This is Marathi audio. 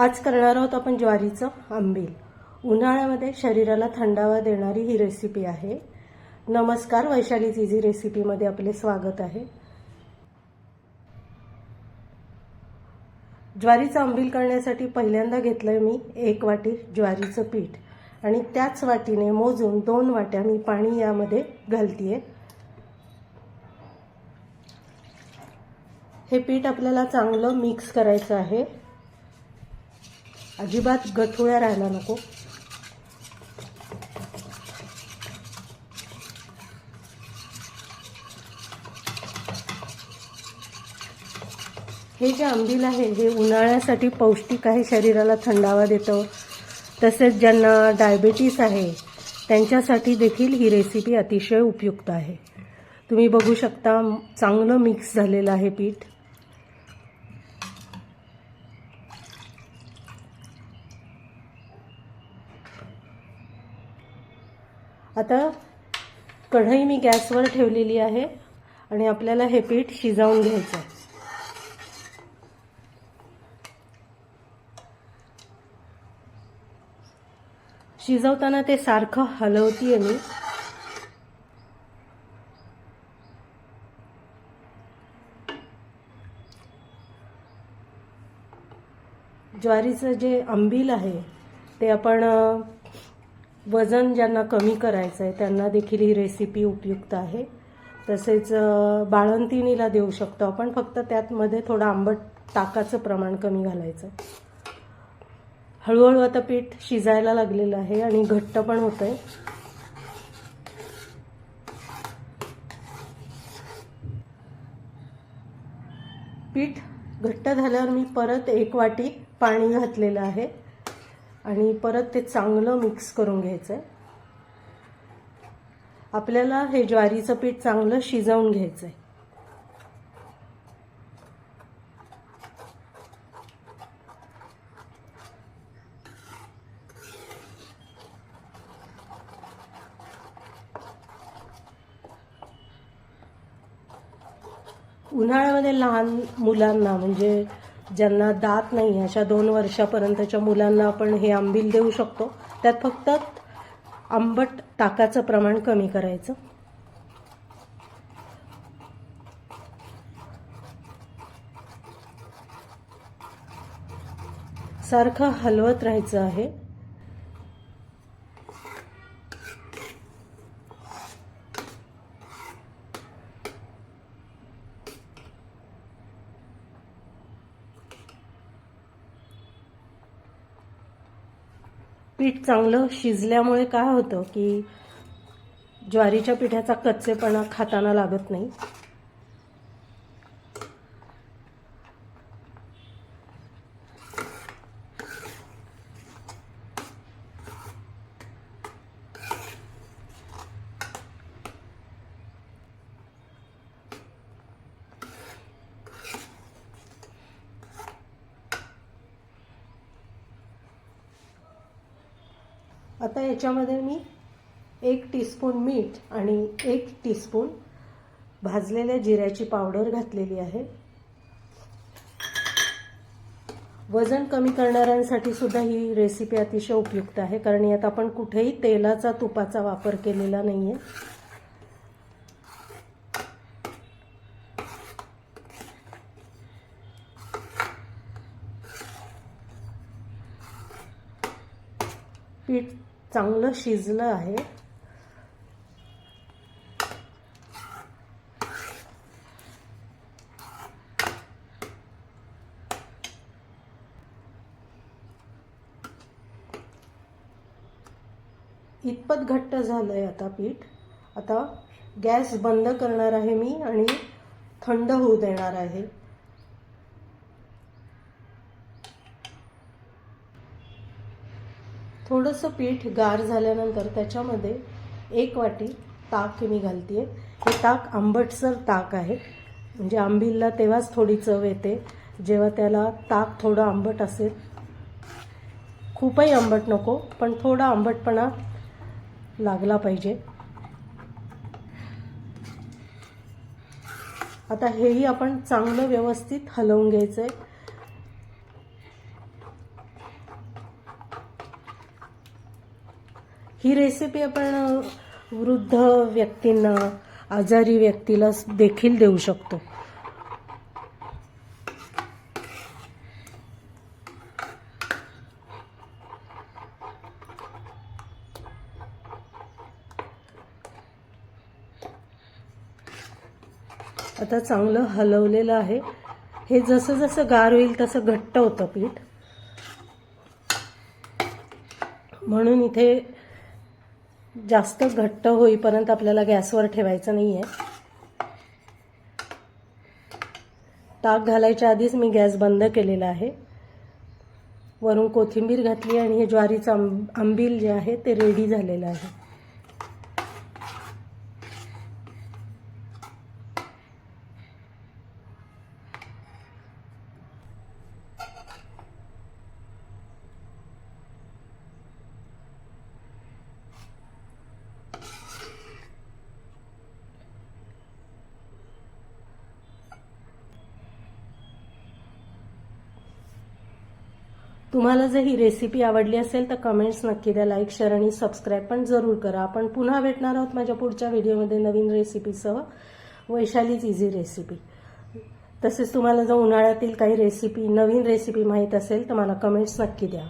आज करणार आहोत आपण ज्वारीचं आंबील. उन्हाळ्यामध्ये शरीराला थंडावा देणारी ही रेसिपी आहे. नमस्कार वैशालीच इझी रेसिपीमध्ये आपले स्वागत आहे. ज्वारीचं आंबील करण्यासाठी पहिल्यांदा घेतलं मी एक वाटी ज्वारीचं पीठ आणि त्याच वाटीने मोजून दोन वाट्या मी पाणी यामध्ये घालतीये. हे पीठ आपल्याला चांगलं मिक्स करायचं आहे. अजिबात गठुळ्या राहायला नको. हे जे आंबील आहे हे उन्हाळ्यासाठी पौष्टिक आहे शरीराला थंडावा देतं. तसेच ज्यांना डायबेटीस आहे त्यांच्यासाठी देखील ही रेसिपी अतिशय उपयुक्त आहे. तुम्ही बघू शकता चांगलं मिक्स झालेलं आहे पीठ. आता कढई मी गॅसवर ठेवलेली आहे आणि आपल्याला हे पीठ शिजवून घ्यायचं आहे. शिजवताना ते सारखं हलवतीये मी. ज्वारीचं जे आंबील आहे ते आपण वजन ज्यांना कमी करायचं आहे त्यांना देखील ही रेसिपी उपयुक्त आहे. तसेच बाळंतिणीला देऊ शकतो आपण फक्त त्यातमध्ये थोडं आंबट ताकाचं प्रमाण कमी घालायचं हळूहळू आता पीठ शिजायला लागलेलं आहे आणि घट्ट पण होतं आहे पीठ घट्ट झाल्यावर मी परत एक वाटी पाणी घातलेलं आहे. आणि परत ते चांगलं मिक्स करून घ्यायचं आहे आपल्याला हे ज्वारीचं पीठ चांगलं शिजवून घ्यायचं आहे उन्हाळ्यामध्ये लहान मुलांना म्हणजे ज्यांना दात नाही अशा दोन वर्षापर्यंतच्या मुलांना आपण हे आंबील देऊ शकतो. त्यात फक्त आंबट ताकाचं प्रमाण कमी करायचं. सारखं हलवत राहायचं आहे. पीठ चांगलं शिजल्यामुळे काय होतं की ज्वारीच्या पिठाचा कच्चेपणा खाताना लागत नाही. आता याच्यामध्ये मी एक टीस्पून मीठ आणि एक टीस्पून भाजलेल्या जिऱ्याची पावडर घातलेली आहे. वजन कमी करणाऱ्यांसाठी सुद्धा ही रेसिपी अतिशय उपयुक्त आहे कारण यात आपण कुठेही तेलाचा तुपाचा वापर केलेला नाही आहे पीठ चांगलं शिजलं आहे. इतपत घट्ट झालं आहे आता पीठ. आता गॅस बंद करणार आहे मी आणि थंड होऊ देणार आहे. थोडंसं पीठ गार झाल्यानंतर त्याच्यामध्ये एक वाटी ताक मी घालते आहे हे ताक आंबटसर ताक आहे. म्हणजे आंबीलला तेव्हाच थोडी चव येते. जेव्हा त्याला ताक थोडं आंबट असेल. खूपही आंबट नको पण थोडा आंबटपणा लागला पाहिजे. आता हेही आपण चांगलं व्यवस्थित हलवून घ्यायचं आहे ही रेसिपी आपण वृद्ध व्यक्तींना आजारी व्यक्तीला देखील देऊ शकतो. आता चांगलं हलवलेलं आहे. हे जसं जसं गार होईल तसं घट्ट होतं पीठ. म्हणून इथे जास्तच घट्ट होईपर्यंत आपल्याला गॅसवर ठेवायचं नाही आहे ताक घालायच्या आधीच मी गॅस बंद केलेला आहे. वरून कोथिंबीर घातली आणि हे ज्वारीचं आंब आंबील जे आहे ते रेडी झालेलं आहे. तुम्हाला जर ही रेसिपी आवडली असेल तर कमेंट्स नक्की द्या लाईक शेअर आणि सबस्क्राईब पण जरूर करा. आपण पुन्हा भेटणार आहोत माझ्या पुढच्या व्हिडिओमध्ये नवीन रेसिपीसह वैशालीच इझी रेसिपी तसेच तुम्हाला जर उन्हाळ्यातील काही रेसिपी नवीन रेसिपी माहीत असेल तर मला कमेंट्स नक्की द्या.